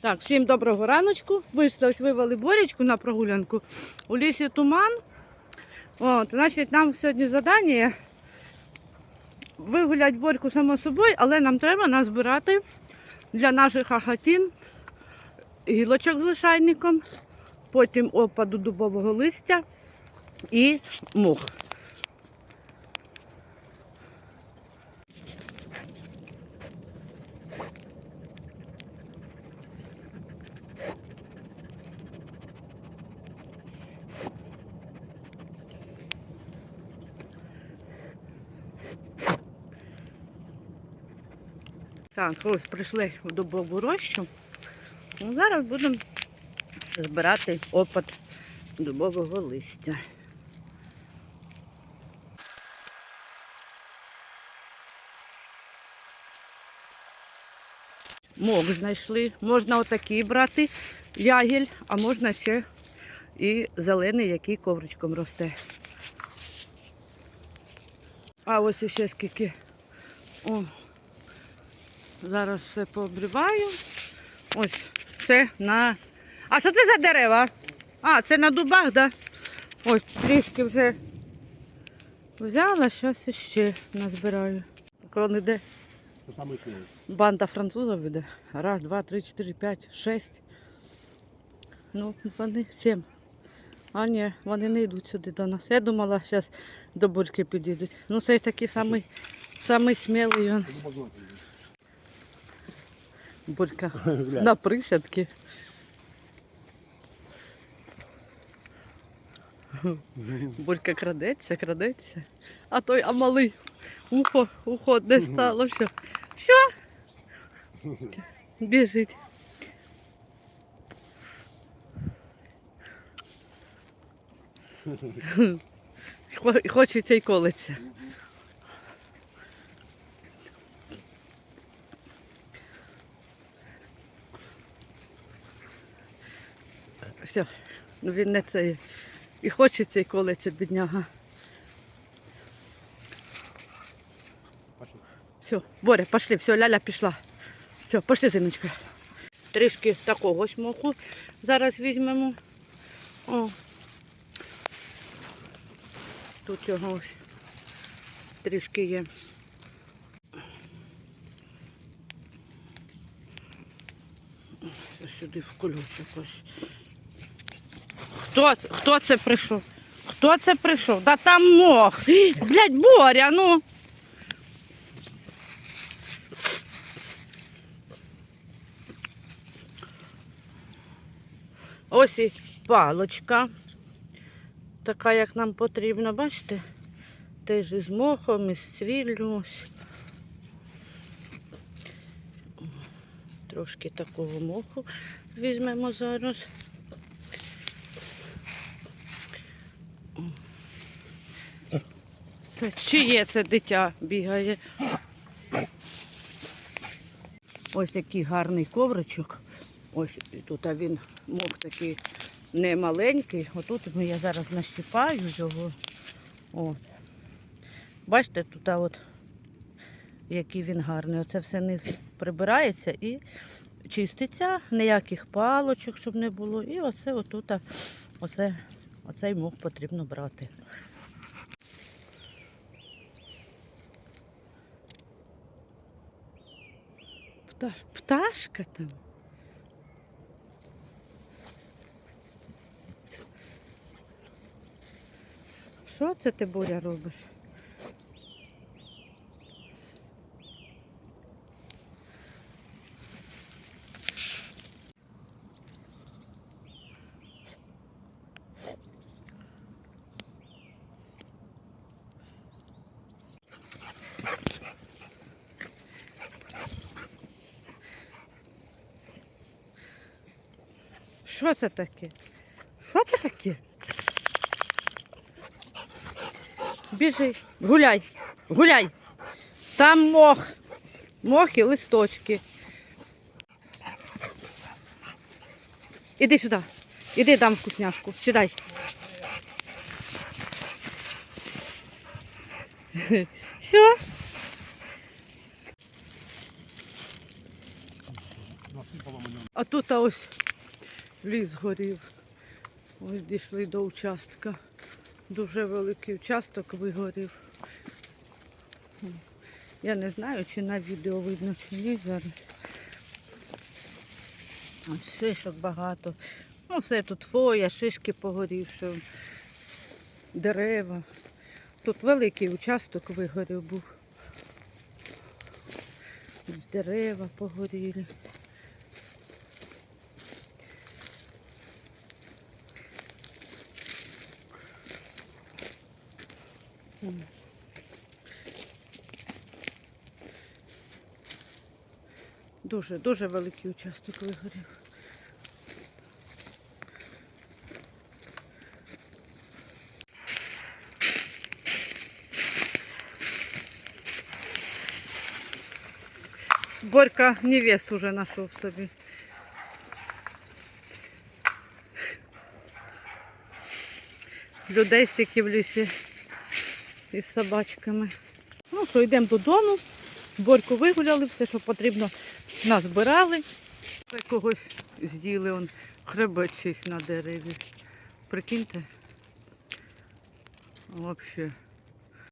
Так, всім доброго раночку. Вийшли, вивели борічку на прогулянку. У лісі туман. От, значить, нам сьогодні завдання вигулять борьку само собою, але нам треба назбирати для наших ахатін гілочок з лишайником, потім опаду дубового листя і мух. Так, ось прийшли в дубову рощу. Ну, зараз будемо збирати опад дубового листя. Мох знайшли. Можна отакий брати ягіль, а можна ще і зелений, який ковричком росте. А ось іще скільки. О, Зараз все пообриваю. Ось це на. А що це за дерева? А, це на дубах, так? Да? Ось трішки вже взяла, зараз ще назбираю. Так основне. Банда французів іде. Раз, два, три, чотири, п'ять, шесть. Ну, вони сім. А ні, вони не йдуть сюди до нас. Я думала, зараз до бурки підійдуть. Ну, це такий самий, самий смілий він. Бурка. На присядки. Бурка крадеться, крадеться. А той, а малий. Ухо, ухо, де стало, все. Все. Біжить. Хочеться й колиться. Все, ну він не це. І хочеться, і колиться, бідняга. Все, Боря, пошли, все, Ляля пішла. Все, пошли, зиночка. Трішки такого ось моху зараз візьмемо. О. Тут його трішки є. Ось Сюди в кульочок ось. Хто, хто це прийшов? Хто це прийшов? Да там мох. Ій, Блядь, Боря, ну. Ось і палочка. Така, як нам потрібно, бачите? Теж із мохом, із цвіллю. Трошки такого моху візьмемо зараз. Це чиє це дитя бігає? Ось такий гарний ковричок. Ось тут він мох такий не маленький. Отут я зараз нащипаю його. От. Бачите, тут от який він гарний. Оце все низ прибирається і чиститься, ніяких палочок, щоб не було. І оце отут, оце, оцей мох потрібно брати. Пташка там. Що це ти, Боря, робиш? Що це таке? Що це таке? Біжи, гуляй, гуляй. Там мох. Мох і листочки. Іди сюди. Іди дам вкусняшку. Сідай. Все. От тут ось ліс горів. Ось дійшли до участка. Дуже великий участок вигорів. Я не знаю, чи на відео видно, чи ні зараз. Ось шишок багато. Ну, все тут фоя, шишки погорівши, дерева. Тут великий участок вигорів був. Дерева погоріли. М. Дуже, дуже великий участок вигорів. Борька невест уже знайшов собі. Людей стільки в лісі із собачками. Ну що, йдемо додому. Борьку вигуляли, все, що потрібно, назбирали. Це когось з'їли, он хребет на дереві. Прикиньте. Взагалі.